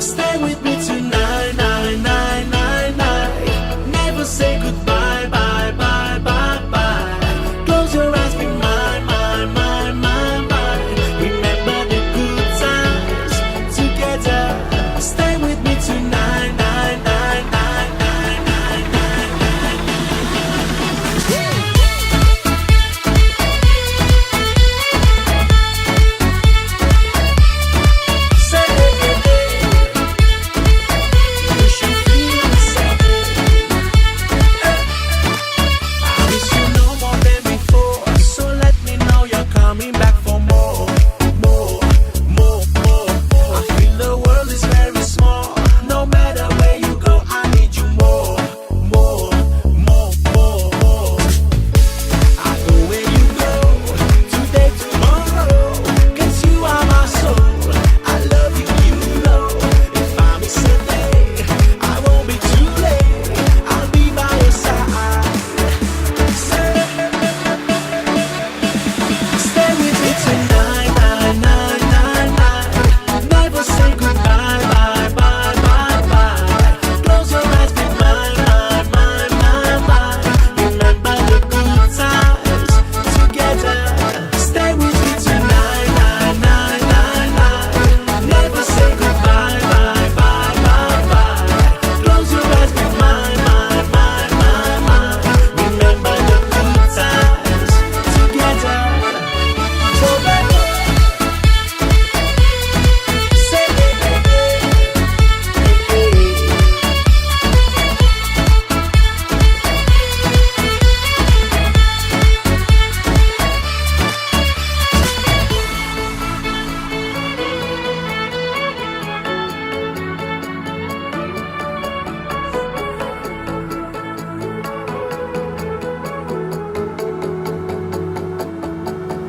Stay with me tonight. Never say goodbye, bye, bye, bye, bye. Close your eyes, be mine, mine, mine, mine. Remember the good times together. Stay with me tonight.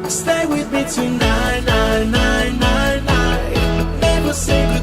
Stay with me tonight, night, night, night, night. Never say